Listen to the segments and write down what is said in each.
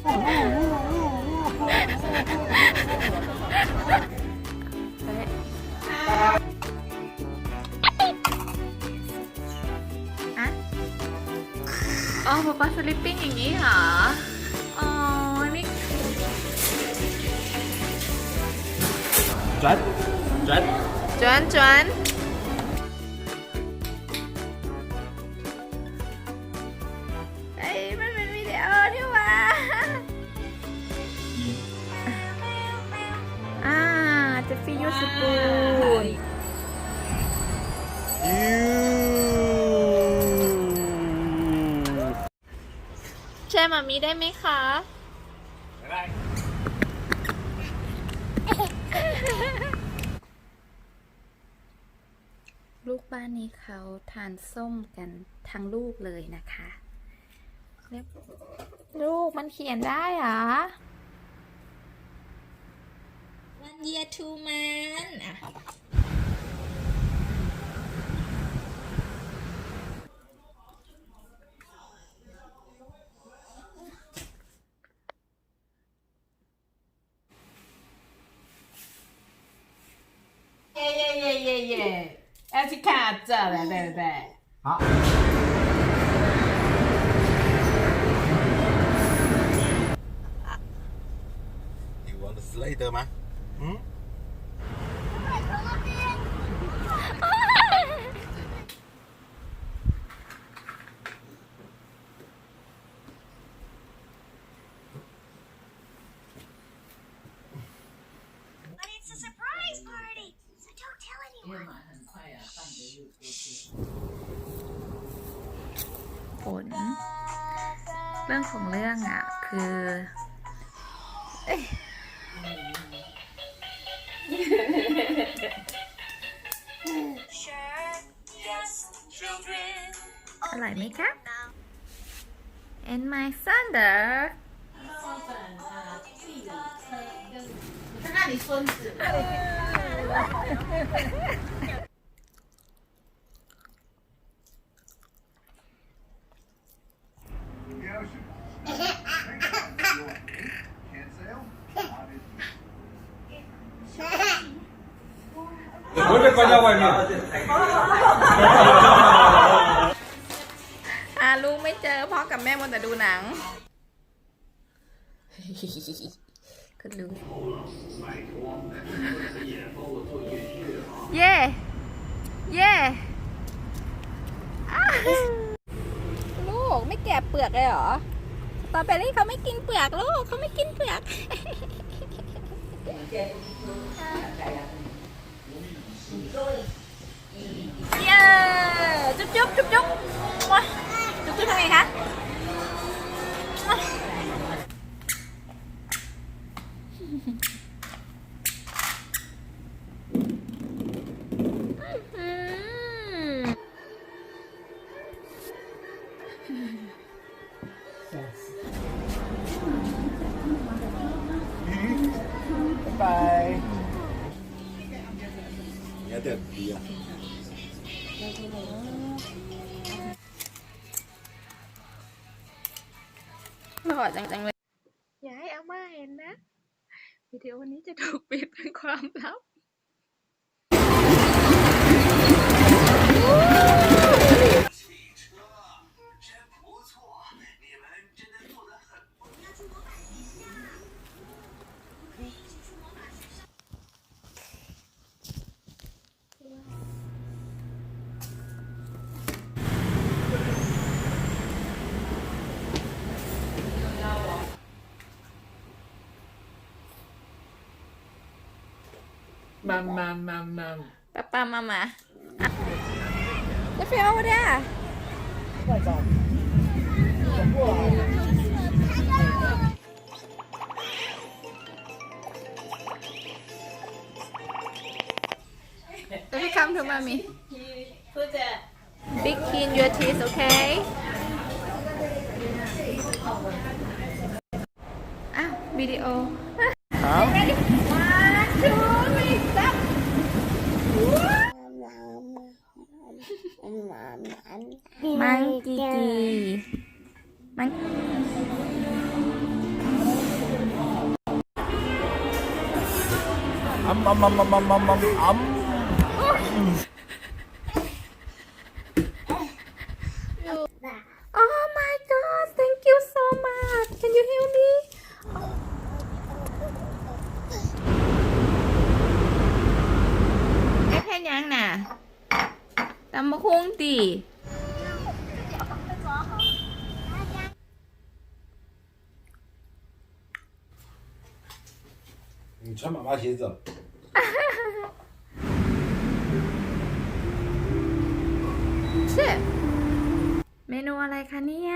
Ah? Oh, Papa sleeping ini ya. Oh, ini. Cuan, cuan, cuan, cuan. แช่มามีได้ไหมคะลูกบ้านนี้เขาทานส้มกันทั้งลูกเลยนะคะเรียกลูกมันเขียนได้เหรอ one year two month อะ 耶耶耶！要去看这了，对不对？好。你玩的是累的吗？嗯。 ล เรื่องของเรื่องอ่ะ คือเอ้ย Sure, yes, children. อร่อยไหมคะ And my thunder 看看你孙子。 원래 가자고하อาลูกไม่เจอพ่อกับแม่มัวแต่ดูหนัง คุลูกเย่เย่อ้ลูกไม่แกะเปลือกเลยเหรอตอนไปนี่เขาไม่กินเปลือกลูกเขาไม่กินเปลือก เย้จุ๊บจุ๊บจุ๊บจุ๊บว้ แล้วแต่เบียหอจังๆเลย อย่าให้อาม่าเห็นนะ วิดีโอวันนี้จะถูกปิดเป็นความลับ mum, mum, mum, mum. Papa, mama. Look at over there. Let me come to mommy. Put that big key in your teeth, okay? Ah, video. Monkey. Monkey. Am, am, am, am, am, am, am. คุ้งดิ 你穿妈妈鞋子。 เชฟเมนูอะไรคะเนี่ย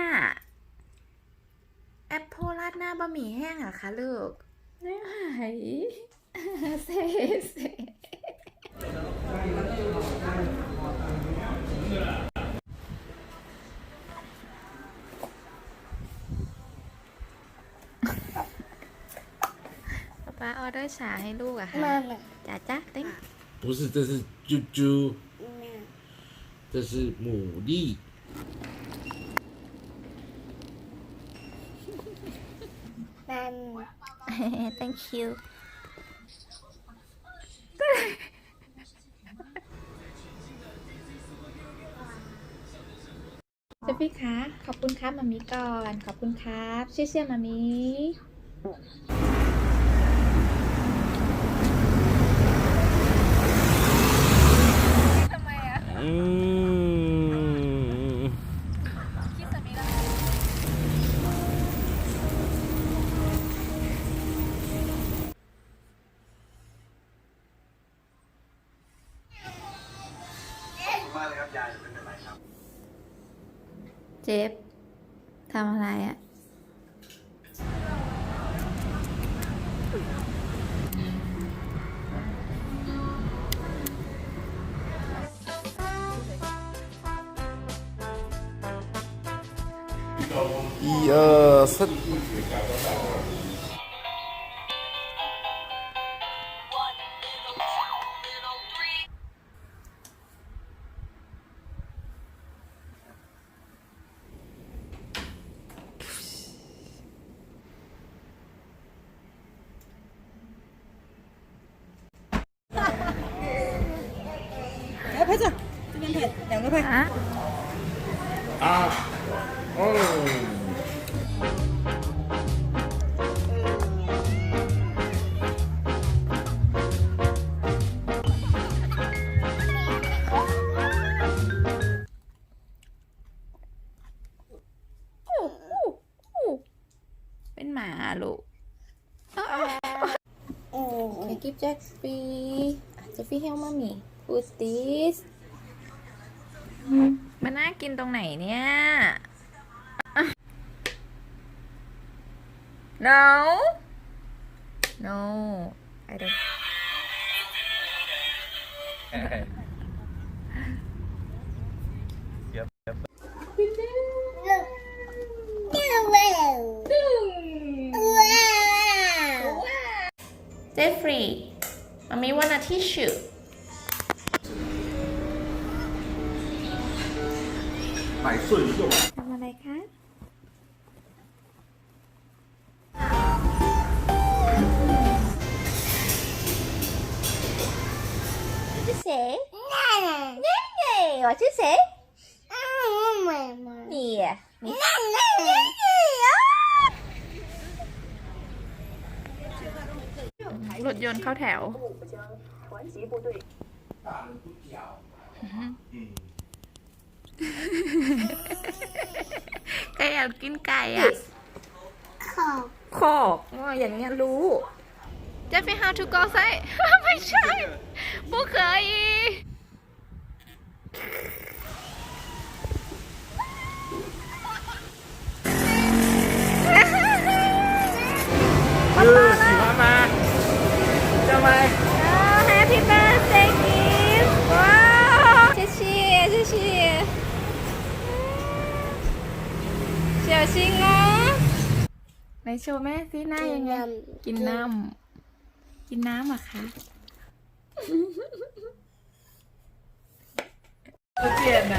แอปเปิลราดหน้าบะหมี่แห้งเหรอคะลูกไม่ไหว เซเซ เดอร์ชาให้ลูกอะค่ะจ้าจ้าติ๊ง 不是，这是猪猪，这是牡蛎。 thank you เจฟฟี่คะ ขอบคุณครับมามีก่อน ขอบคุณครับเชื่อเชื่อมามี 嗯。เจฟทำอะไรอะ่ะ 一二三。来拍照，这边拍，两个拍。 เคกิฟต์แจ็คฟีเจฟฟี่เฮลมามี่ who's this มันน่ากินตรงไหนเนี่ย no no I don't เจฟฟรีย์ I may want a tissue. My son, ทำอะไรคะ What you say? Nay, nay. What you say? นี่อะนี่ รถยนต์เข้าแถว ไก่แอบกินไก่อะขอบขอบอย่างเงี้ยรู้ จะไป how to go ใช่ไม่ใช่บุเคย จริงเหรอไหนโชว์แม่สิหน้ายังไง กินน้ำ กินน้ำเหรคะเปลี่ยนไหน